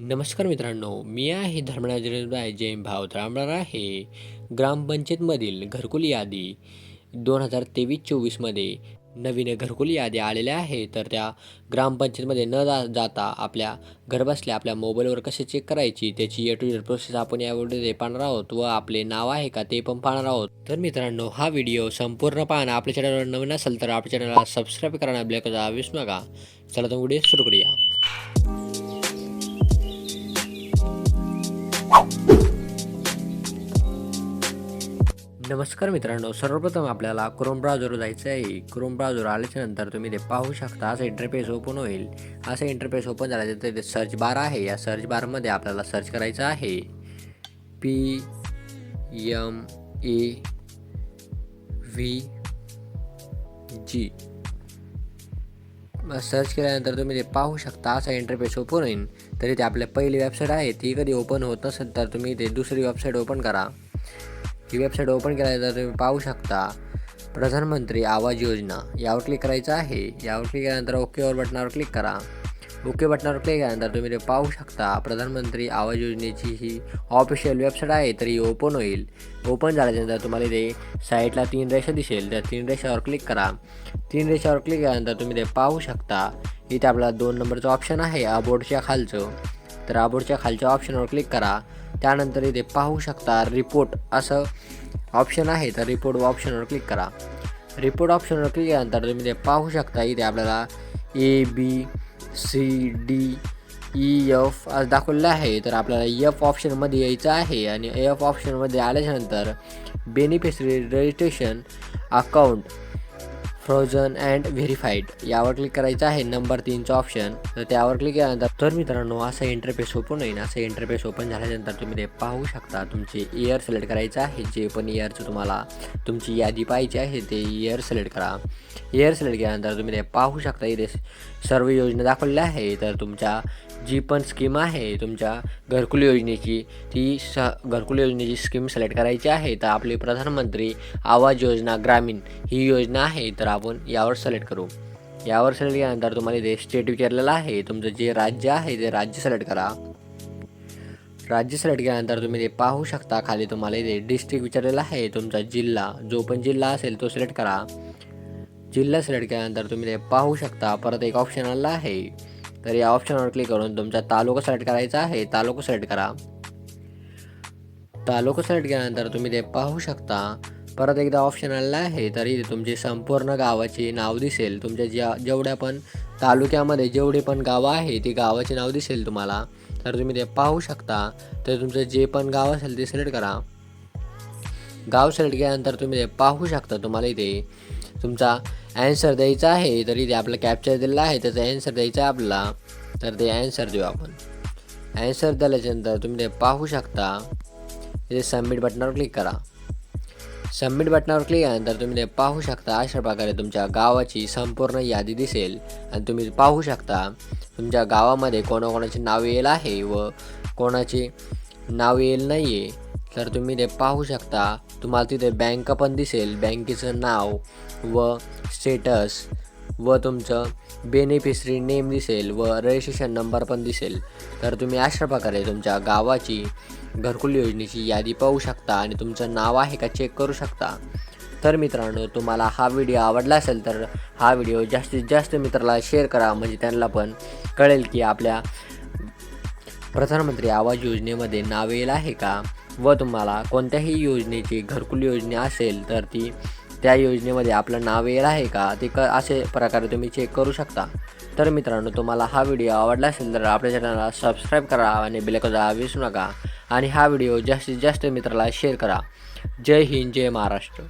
नमस्कार मित्रांनो मी आहे धर्मराज राय जैन भाव रामणार आहे. ग्रामपंचायतमधील घरकुल यादी दोन हजार तेवीस चोवीसमध्ये नवीन घरकुल यादी आलेल्या आहे तर त्या ग्रामपंचायतमध्ये न जा जाता आपल्या घरबसल्या आपल्या मोबाईलवर कसे चेक करायची त्याची ए टू झेड प्रोसेस आपण या व्हिडिओमध्ये पाहणार आहोत व आपले नाव आहे का ते पण पाहणार आहोत. तर मित्रांनो हा व्हिडिओ संपूर्ण पाहणं आपल्या चॅनलवर नवीन असेल तर आपल्या चॅनलला सबस्क्राईब करणं ब्लॅक विसरू नका. चला तर व्हिडिओ सुरू करूया. नमस्कार मित्रांनो सर्वप्रथम आपल्याला क्रोम ब्राउझर जायचं आहे क्रोम ब्राउझर आल्याच्यानंतर तुम्ही ते पाहू शकता असं इंटरफेस ओपन होईल. असं इंटरफेस ओपन झाल्यानंतर ते सर्च बार आहे. या सर्च बारमध्ये आपल्याला सर्च करायचं आहे. P M A V G search केल्यानंतर तुम्ही ते पाहू शकता असा इंटरफेस ओपन होईल. तरी ते आपल्या पहिली वेबसाईट आहे ती कधी ओपन होत नसेल तर तुम्ही ते दुसरी वेबसाईट ओपन करा. ही वेबसाईट ओपन केल्यानंतर तुम्ही पाहू शकता प्रधानमंत्री आवाज योजना. यावर क्लिक करायचं आहे. यावर क्लिक केल्यानंतर ओकेवर बटनावर क्लिक करा. ओके बटनावर क्लिक केल्यानंतर तुम्ही ते पाहू शकता. प्रधानमंत्री आवाज योजनेची ही ऑफिशियल वेबसाईट आहे तर ही ओपन होईल. ओपन झाल्याच्यानंतर तुम्हाला ते साईटला तीन रेषा दिसेल. त्या तीन रेषावर क्लिक करा. तीन रेषावर क्लिक केल्यानंतर तुम्ही ते पाहू शकता. इथे आपला दोन नंबरचं ऑप्शन आहे अबोर्डच्या खालचं. तर अबोर्डच्या खालच्या ऑप्शनवर क्लिक करा. त्यानंतर इथे पाहू शकता रिपोर्ट असं ऑप्शन आहे तर रिपोर्ट ऑप्शनवर क्लिक करा. रिपोर्ट ऑप्शनवर क्लिक केल्यानंतर तुम्ही ते पाहू शकता. इथे आपल्याला A B C D E F असं दाखवलेलं आहे. तर आपल्याला एफ ऑप्शनमध्ये यायचं आहे आणि एफ ऑप्शनमध्ये आल्याच्यानंतर beneficiary registration account frozen and verified यावर क्लिक करायचं आहे नंबर तीनचं ऑप्शन तर त्यावर क्लिक केल्यानंतर तर मित्रांनो असं इंटरफेस ओपन होईल. असं इंटरफेस ओपन झाल्यानंतर तुम्ही ते पाहू शकता. तुमचे इयर सिलेक्ट करायचं आहे जे पण इयरचं तुम्हाला तुमची यादी पाहिजे आहे ते इयर सिलेक्ट करा. इयर सिलेक्ट केल्यानंतर तुम्ही ते पाहू शकता. इथे सर्व योजना दाखवलेल्या आहे तर तुमच्या जी पण स्कीम आहे तुमच्या घरकुल योजनेची ती स घरकुल योजनेची स्कीम सिलेक्ट करायची आहे तर आपली प्रधानमंत्री आवाज योजना ग्रामीण ही योजना आहे तर आपण यावर सिलेक्ट करू. यावर सिलेक्ट केल्यानंतर तुम्हाला इथे स्टेट विचारलेलं आहे तुमचं जे राज्य आहे ते राज्य सिलेक्ट करा. राज्य सिलेक्ट केल्यानंतर तुम्ही ते पाहू शकता खाली तुम्हाला इथे डिस्ट्रिक्ट विचारलेला आहे तुमचा जिल्हा जो पण जिल्हा असेल तो सिलेक्ट करा. जिल्हा सिलेक्ट केल्यानंतर तुम्ही ते पाहू शकता परत एक ऑप्शन आला आहे. तर या ऑप्शनवर क्लिक करून तुमचा तालुका सिलेक्ट करायचा आहे. तालुका सिलेक्ट करा. तालुका सिलेक्ट केल्यानंतर तुम्ही ते पाहू शकता. परत एकदा ऑप्शन आलेला आहे तरी तुमचे संपूर्ण गावाचे नाव दिसेल. तुमच्या ज्या जेवढ्या पण तालुक्यामध्ये जेवढे पण गावं आहे ते गावाचे नाव दिसेल तुम्हाला. तर तुम्ही ते पाहू शकता. तर तुमचं जे पण गाव असेल ते सिलेक्ट करा. गाव सिलेक्ट केल्यानंतर तुम्ही ते पाहू शकता तुम्हाला इथे. तुमचा ॲन्सर द्यायचा आहे तरी ते आपलं कॅप्चर दिलेला आहे त्याचा ॲन्सर द्यायचा आहे आपला तर ते ॲन्सर देऊ आपण. ॲन्सर दिल्याच्यानंतर तुम्ही ते पाहू शकता. इथे सबमिट बटनावर क्लिक करा. सबमिट बटनावर क्लिक केल्यानंतर तुम्ही ते पाहू शकता अशा प्रकारे तुमच्या गावाची संपूर्ण यादी दिसेल. आणि तुम्ही पाहू शकता तुमच्या गावामध्ये कोणाकोणाचे नाव येईल आहे व कोणाचे नाव येईल नाही आहे तर तुम्ही ते पाहू शकता. तुम्हाला तिथे बँक पण दिसेल. बँकेचं नाव व स्टेटस व तुमचं बेनिफिशरी नेम दिसेल व रजिस्ट्रेशन नंबर पण दिसेल. तर तुम्ही अशा प्रकारे तुमच्या गावाची घरकुल योजनेची यादी पाहू शकता आणि तुमचं नाव आहे का चेक करू शकता. तर मित्रांनो तुम्हाला हा व्हिडिओ आवडला असेल तर हा व्हिडिओ जास्तीत जास्त मित्राला शेअर करा. म्हणजे त्यांना पण कळेल की आपल्या प्रधानमंत्री आवाज योजनेमध्ये नाव येईल आहे का? व तुम्हाला कोणत्याही योजनेची घरकुल योजना असेल तर ती त्या योजनेमध्ये आपलं नाव येईल आहे का? ते क असे प्रकारे तुम्ही चेक करू शकता. तर मित्रांनो तुम्हाला हा व्हिडिओ आवडला असेल तर आपल्या चॅनलला सबस्क्राईब करा आणि बेलकदा विसरू नका. आणि हा व्हिडिओ जास्तीत जास्त मित्राला शेअर करा. जय हिंद जय महाराष्ट्र.